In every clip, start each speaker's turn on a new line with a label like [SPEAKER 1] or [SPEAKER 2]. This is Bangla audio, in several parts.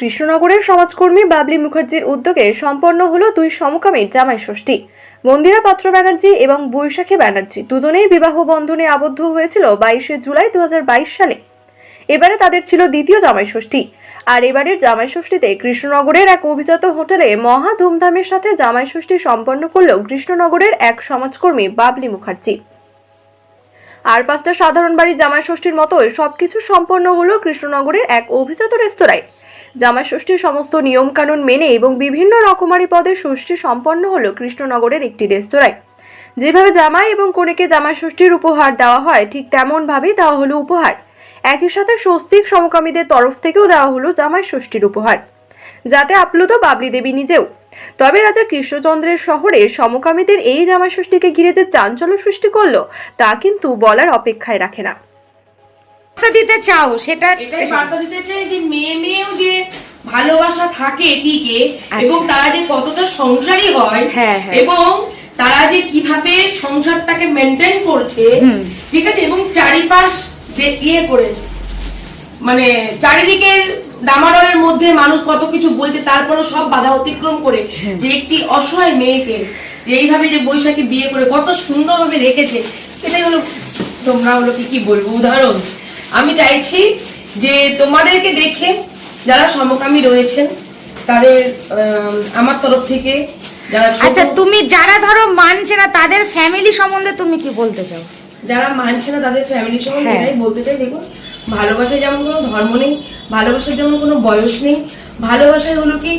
[SPEAKER 1] কৃষ্ণনগরের সমাজকর্মী বাবলি মুখার্জির উদ্যোগে সম্পন্ন হলো দুই সমকামীর জামাই ষষ্ঠী। মন্দিরা পাত্র ব্যানার্জি এবং বৈশাখী ব্যানার্জি দুজনেই বিবাহ বন্ধনে আবদ্ধ হয়েছিল বাইশে জুলাই দু হাজার বাইশ সালে। এবারে তাদের ছিল দ্বিতীয় জামাই ষষ্ঠী। আর এবারের জামাই ষষ্ঠীতে কৃষ্ণনগরের এক অভিজাত হোটেলে মহা ধুমধামের সাথে জামাই ষষ্ঠী সম্পন্ন করল কৃষ্ণনগরের এক সমাজকর্মী বাবলি মুখার্জি। আর পাঁচটা সাধারণ বাড়ির জামাই ষষ্ঠীর মতোই সবকিছু সম্পন্ন হলো কৃষ্ণনগরের এক অভিজাত রেস্তোরাঁয়। জামাই ষষ্ঠীর সমস্ত নিয়মকানুন মেনে এবং বিভিন্ন রকমারি পদে ষষ্ঠী সম্পন্ন হলো কৃষ্ণনগরের একটি রেস্তোরাঁয়। যেভাবে জামাই এবং কনেকে জামাই ষষ্ঠীর উপহার দেওয়া হয়, ঠিক তেমনভাবেই দেওয়া হলো উপহার। একই সাথে স্বস্তিক সমকামীদের তরফ থেকেও দেওয়া হলো জামাই ষষ্ঠীর উপহার। যাতে আপ্লুত বাবলি দেবী নিজেও। তবে রাজা কৃষ্ণচন্দ্রের শহরে সমকামীদের এই জামাই ষষ্ঠীকে ঘিরে যে চাঞ্চল্য সৃষ্টি করল, তা কিন্তু বলার অপেক্ষায় রাখে না।
[SPEAKER 2] দিতে চাও সেটা
[SPEAKER 3] এটাই বার্তা দিতে চাই যে মেয়ে মেয়েও যে ভালোবাসা থাকে টিকে
[SPEAKER 2] আচ্ছা।
[SPEAKER 3] এবং তারা যে কতটা সংসারী হয়
[SPEAKER 2] হ্যাঁ, হ্যাঁ।
[SPEAKER 3] এবং তারা যে কীভাবে সংসারটাকে মেনটেন করছে ঠিক আছে? এবং চারিপাশ যে ইয়ে করে মানে চারিদিকের ডামাডোলের মধ্যে মানুষ কত কিছু বলছে তারপরে সব বাধা অতিক্রম করে যে একটি অসহায় মেয়েকে যে এইভাবে যে বৈশাখী বিয়ে করে কত সুন্দরভাবে রেখেছে। এটাই হলো তোমরা হলো কি কি বলব? উদাহরণ। আমি চাইছি যে তোমাদেরকে দেখে যারা সমকামী রয়েছেন তাদের আমার তরফ থেকে যারা
[SPEAKER 2] আচ্ছা তুমি যারা ধরো মানছে না তাদের ফ্যামিলি সম্বন্ধে তুমি কি বলতে চাও?
[SPEAKER 3] যারা মানছে না তাদের ফ্যামিলি সম্বন্ধে
[SPEAKER 2] হ্যাঁ।
[SPEAKER 3] এটাই বলতে চাই। দেখুন ভালোবাসায় যেমন কোনো ধর্ম নেই ভালোবাসার যেমন কোনো বয়স নেই ভালোবাসায় হলো কি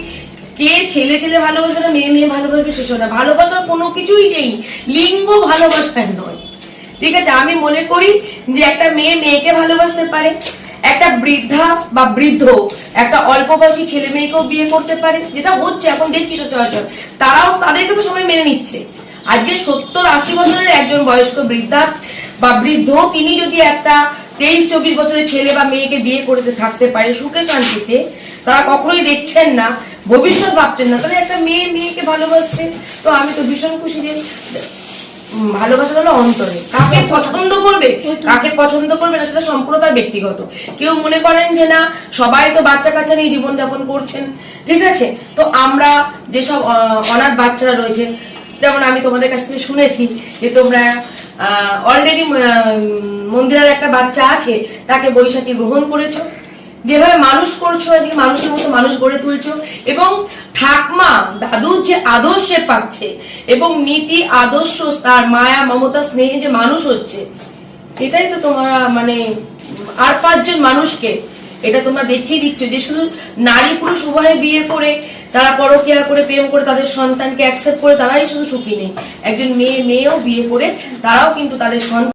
[SPEAKER 3] কে ছেলে ছেলে ভালোবাসে না মেয়ে মেয়ে ভালোবাসবে শেষ হয় না। ভালোবাসার কোনো কিছুই নেই। লিঙ্গ ভালোবাসায় নয়। ঠিক আছে, আমি মনে করি যে একটা মেয়ে মেয়েকে ভালোবাসতে পারে, একটা বৃদ্ধা বা বৃদ্ধ, একটা অল্প বয়সী ছেলে মেয়েকেও বিয়ে করতে পারে, যেটা হচ্ছে এখন দেখছি সচরাচর তারাও তাদেরকে তো সবাই মেনে নিচ্ছে। আজকে সত্তর আশি বছরের একজন বয়স্ক বৃদ্ধা বা বৃদ্ধ, তিনি যদি একটা তেইশ, চব্বিশ বছরের ছেলে বা মেয়েকে বিয়ে করতে থাকতে পারে সুখে শান্তিতে, তারা কখনোই দেখছেন না, ভবিষ্যৎ ভাবছেন না, তাহলে একটা মেয়ে মেয়েকে ভালোবাসছে, তো আমি তো ভীষণ খুশি যে ভালোবাসা হলো অন্তরে। কাকে পছন্দ করবে? কাকে পছন্দ করবে না সেটা সম্পূর্ণ তার ব্যক্তিগত। কেউ মনে করেন যে না সবাই তো বাচ্চা কাচ্চা নিয়ে জীবনযাপন করছেন। ঠিক আছে? তো আমরা যেসব অনাথ বাচ্চারা রয়েছে যেমন আমি তোমাদের কাছ থেকে শুনেছি যে তোমরা অলরেডি মন্দিরের একটা বাচ্চা আছে তাকে বৈশাখী গ্রহণ করেছ। যেভাবে মানুষ করছ আজকে, মানুষের মতো মানুষ গড়ে তুলছো, এবং ঠাকমা দাদুর যে আদর্শে পাচ্ছে, এবং নীতি, আদর্শ, তার মায়া, মমতা, স্নেহে যে মানুষ হচ্ছে, এটাই তো তোমরা মানে আর পাঁচজন মানুষকে এটা তোমরা দেখিয়ে দিচ্ছ যে শুধু নারী পুরুষ উভয়ে বিয়ে করে, তারা পরকিয়া করে, প্রেম করে, তাদের সন্তানকে অ্যাকসেপ্ট করে তারাই শুধু সুখী নেই। একজন মেয়ে, মেয়েও বিয়ে করে, তারাও কিন্তু তাদের সন্তান